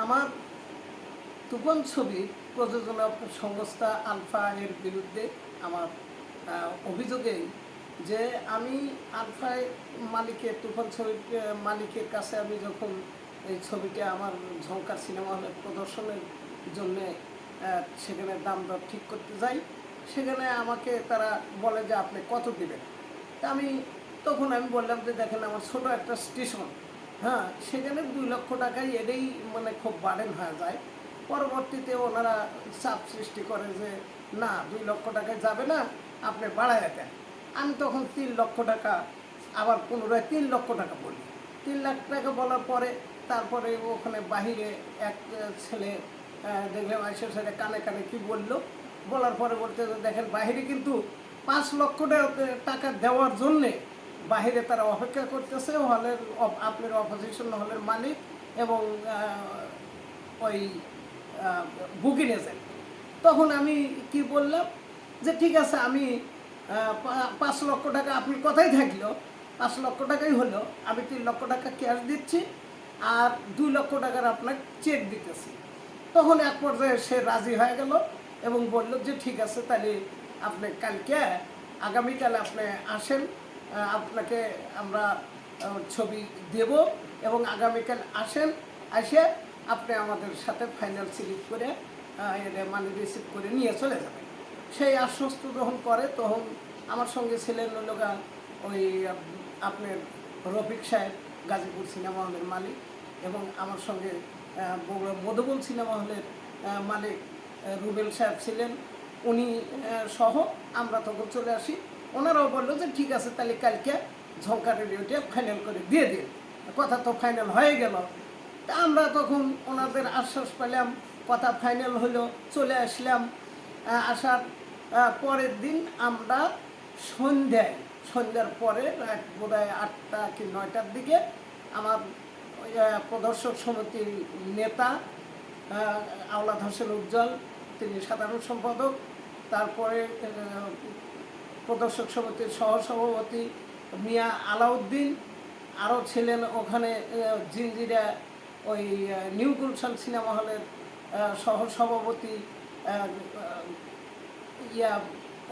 আমার তুফান ছবির প্রযোজনা সংস্থা আলফা এর বিরুদ্ধে আমার অভিযোগে যে আমি আলফা মালিকের তুফান ছবির মালিকের কাছে আমি যখন এই ছবিটা আমার ঝঙ্কার সিনেমা হলে প্রদর্শনের জন্য সেখানে দাম দর ঠিক করতে যাই, সেখানে আমাকে তারা বলে যে আপনি কত দিবেন? তা আমি, তখন আমি বললাম যে দেখেন আমার ছোট একটা স্টেশন হ্যাঁ সেখানে দুই লক্ষ টাকাই এটাই মানে খুব বাড়েন হয়ে যায়। পরবর্তীতে ওনারা চাপ সৃষ্টি করে যে না দুই লক্ষ টাকায় যাবে না আপনি বাড়ায় দেন। আমি তখন তিন লক্ষ টাকা আবার পুনরায় তিন লক্ষ টাকা বলি। তিন লাখ টাকা বলার পরে তারপরে ওখানে বাহিরে এক ছেলে আহ, দেখলাম আইসে সেটা কানে কানে কি বলল। বলার পরে বলতে দেখেন বাহিরে কিন্তু পাঁচ লক্ষ টাকা দেওয়ার জন্যে বাহিরে তারা অপেক্ষা করতেছে, হলের আপনার অপোজিশন হলের মালিক এবং ওই বুকিং এজেন্ট তখন আমি কি বললাম যে, ঠিক আছে, আমি পাঁচ লক্ষ টাকা আপনি কথাই থাকল, পাঁচ লক্ষ টাকাই হলো, আমি তিন লক্ষ টাকা ক্যাশ দিচ্ছি আর দুই লক্ষ টাকার আপনার চেক দিতেছি। তখন এক পর্যায়ে সে রাজি হয়ে গেল এবং বলল যে, ঠিক আছে, তাহলে আপনি কালকে, আগামীকাল আপনি আসেন। আপনাকে আমরা ছবি দেব এবং আগামীকাল আসেন, আসে আপনি আমাদের সাথে ফাইনাল সিলেক্ট করে মানি রিসিভ করে নিয়ে চলে যাবেন। সেই আশ্বস্ত যখন করে, তখন আমার সঙ্গে ছিলেন লোকা ওই আপনার রফিক সাহেব, গাজীপুর সিনেমা হলের মালিক এবং আমার সঙ্গে বগুড়া সিনেমা হলের মালিক রুবেল সাহেব ছিলেন। উনি সহ আমরা তখন চলে আসি। ওনারাও বলল যে, ঠিক আছে, তাহলে কালকে ঝঙ্কার রেডিওটা ফাইনাল করে দিয়ে দিন। কথা তো ফাইনাল হয়ে গেল। তা আমরা তখন ওনাদের আশ্বাস পেলাম, কথা ফাইনাল হলো, চলে আসলাম। আসার পরের দিন আমরা সন্ধ্যায়, সন্ধ্যার পরে রাত বোধ আটটা কি নয়টার দিকে আমার প্রদর্শক সমিতির নেতা আওলাদ হোসেন উজ্জ্বল, তিনি সাধারণ সম্পাদক। তারপরে প্রদর্শক সমিতির সহসভাপতি মিয়া আলাউদ্দিন, আরও ছিলেন ওখানে জিঞ্জিরা ওই নিউ গুলশান সিনেমা হলের সহসভাপতি ইয়া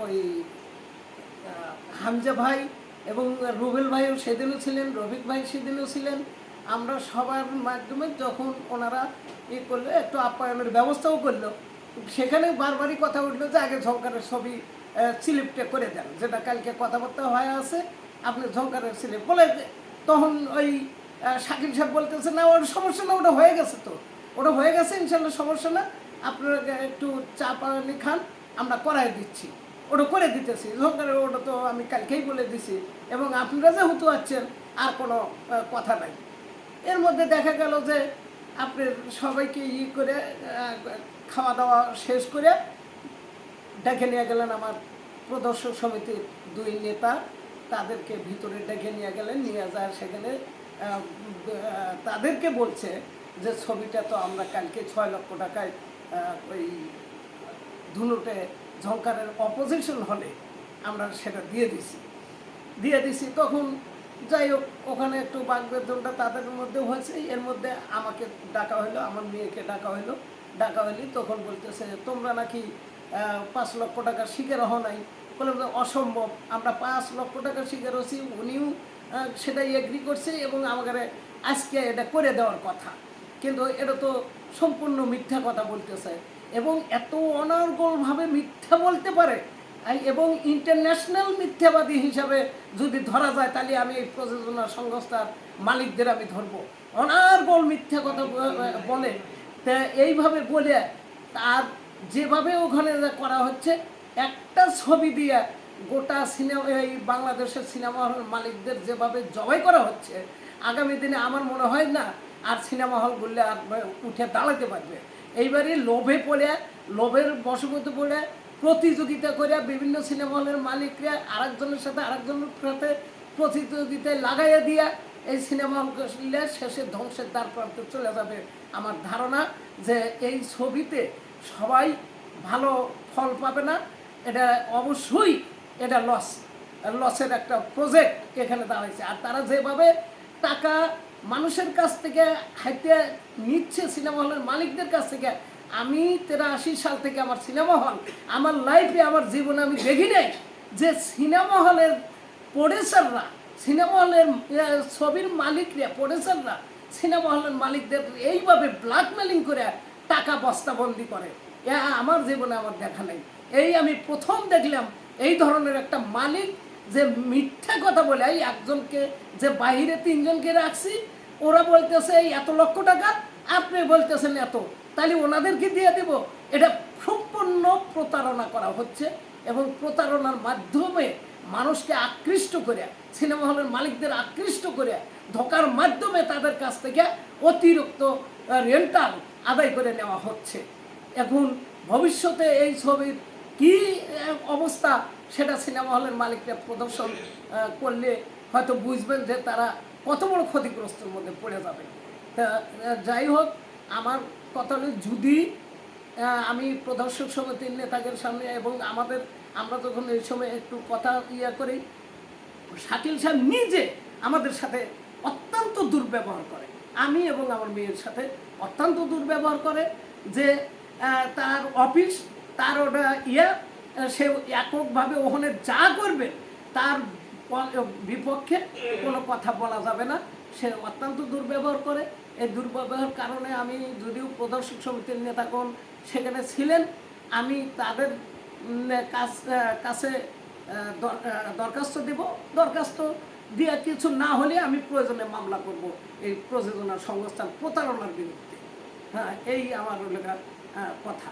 ওই হামজা ভাই এবং রুবেল ভাইও সেদিনও ছিলেন, রফিক ভাই সেদিনও ছিলেন। আমরা সবার মাধ্যমে যখন ওনারা ই করল, একটু আপ্যায়নের ব্যবস্থাও করল, সেখানে বারবারই কথা উঠল যে আগে ঝঙ্কারের ছবি স্লিপটা করে দেন। যেটা কালকে কথাবার্তা হয়ে আছে, আপনি ঝঙ্কারের স্লিপ। বলে তখন ওই শাকিল সাহেব বলতেছে, না, ওর সমস্যা না, ওটা হয়ে গেছে তো। ওটা হয়ে গেছে, ইনশাল্লাহ সমস্যা না। আপনারা একটু চা পানি খান, আমরা করাই দিচ্ছি। ওটা করে দিতেছি। ঝঙ্কারের ওটা তো আমি কালকেই বলে দিছি। এবং আপনারা যে যেহেতু আছেন, আর কোনো কথা নাই। এর মধ্যে দেখা গেল যে আপনি সবাইকে ই করে খাওয়া দাওয়া শেষ করে ডেকে নিয়ে গেলেন আমার প্রদর্শক সমিতির দুই নেতা। তাদেরকে ভিতরে ডেকে নিয়ে গেলেন, নিয়ে যায় সেখানে। তাদেরকে বলছে যে ছবিটা তো আমরা কালকে ছয় লক্ষ টাকায় ওই ধুনুটে ঝঙ্কারের অপোজিশন হলে আমরা সেটা দিয়ে দিছি। দিয়ে দিছি, তখন যাই হোক, ওখানে একটু বাগবেদনটা তাদের মধ্যে হয়েছে। এর মধ্যে আমাকে ডাকা হলো আমার মেয়েকে ডাকা হলো ডাকা হলি তখন বলতেছে, তোমরা নাকি পাঁচ লক্ষ টাকার শিকার হও নাই। বলে অসম্ভব, আমরা পাঁচ লক্ষ টাকার শিকার হচ্ছি উনিও সেটাই এগ্রি করছে এবং আমাকে আজকে এটা করে দেওয়ার কথা। কিন্তু এটা তো সম্পূর্ণ মিথ্যা কথা বলতেছে এবং এত অনর্গলভাবে মিথ্যা বলতে পারে। এবং ইন্টারন্যাশনাল মিথ্যাবাদী হিসাবে যদি ধরা যায়, তাহলে আমি এই প্রযোজনা সংস্থার মালিকদের আমি ধরবো। অনার্গল মিথ্যা কথা বলে এইভাবে বলে, তার যেভাবে ওখানে করা হচ্ছে, একটা ছবি দিয়ে গোটা সিনেমা, এই বাংলাদেশের সিনেমা হল মালিকদের যেভাবে জবাই করা হচ্ছে, আগামী দিনে আমার মনে হয় না আর সিনেমা হল হলগুলো আর উঠে দাঁড়াতে পারবে। এইবারই লোভে পড়ে, লোভের বশবর্তী পড়ে, প্রতিযোগিতা করে বিভিন্ন সিনেমা হলের মালিকরা আরেকজনের সাথে আরেকজনের সাথে প্রতিযোগিতায় লাগাইয়া দিয়া এই সিনেমা হলগুলো শেষে ধ্বংসের দ্বার প্রান্তে চলে যাবে। আমার ধারণা যে এই ছবিতে সবাই ভালো ফল পাবে না, এটা অবশ্যই এটা লস লসের একটা প্রজেক্ট এখানে দাঁড়াইছে। আর তারা যেভাবে টাকা মানুষের কাছ থেকে হাইতে নিচ্ছে সিনেমা হলের মালিকদের কাছ থেকে, আমি তেরাশি সাল থেকে আমার সিনেমা হল আমার লাইফে আমার জীবনে আমি দেখি নাই যে সিনেমা হলের প্রডিউসাররা সিনেমা হলের ছবির মালিকরা প্রডিউসাররা সিনেমা হলের মালিকদের এইভাবে ব্ল্যাকমেলিং করে টাকা বস্তাবন্দি করে। এ আমার জীবনে আমার দেখা নেই। এই আমি প্রথম দেখলাম এই ধরনের একটা মালিক যে মিথ্যা কথা বলে, এই একজনকে যে বাইরে তিনজনকে রাখছি, ওরা বলতেছে এই এত লক্ষ টাকা, আপনি বলতেছেন এত। তাহলে ওনাদেরকে দিয়ে দেব। এটা সম্পূর্ণ প্রতারণা করা হচ্ছে এবং প্রতারণার মাধ্যমে মানুষকে আকৃষ্ট করে, সিনেমা হলের মালিকদের আকৃষ্ট করে, ধোকার মাধ্যমে তাদের কাছ থেকে অতিরিক্ত রেন্টাল আদায় করে নেওয়া হচ্ছে। এখন ভবিষ্যতে এই ছবির কি অবস্থা, সেটা সিনেমা হলের মালিকরা প্রদর্শন করলে হয়তো বুঝবেন যে তারা কত বড় ক্ষতিগ্রস্তের মধ্যে পড়ে যাবে। তা যাই হোক, আমার কথা যদি আমি প্রদর্শক সমিতির নেতাদের সামনে এবং আমাদের আমরা যখন এই সময় একটু কথা ইয়ে করি। শাকিল সাহেব নিজে আমাদের সাথে অত্যন্ত দুর্ব্যবহার করে। আমি এবং আমার মেয়ের সাথে অত্যন্ত দুর্ব্যবহার করে যে তার অফিস, তার ওটা ইয়ে সে এককভাবে ওখানে যা করবে তার বিপক্ষে কোনো কথা বলা যাবে না। সে অত্যন্ত দুর্ব্যবহার করে। এই দুর্ব্যবহার কারণে আমি যদিও প্রদর্শক সমিতির নেতাগণ সেখানে ছিলেন, আমি তাদের কাছ দরখাস্ত দেব। দরখাস্ত দিয়ে কিছু না হলে আমি প্রয়োজনে মামলা করব এই প্রযোজনা সংস্থার প্রতারণার বিরুদ্ধে। হ্যাঁ এই আমার গা, কথা।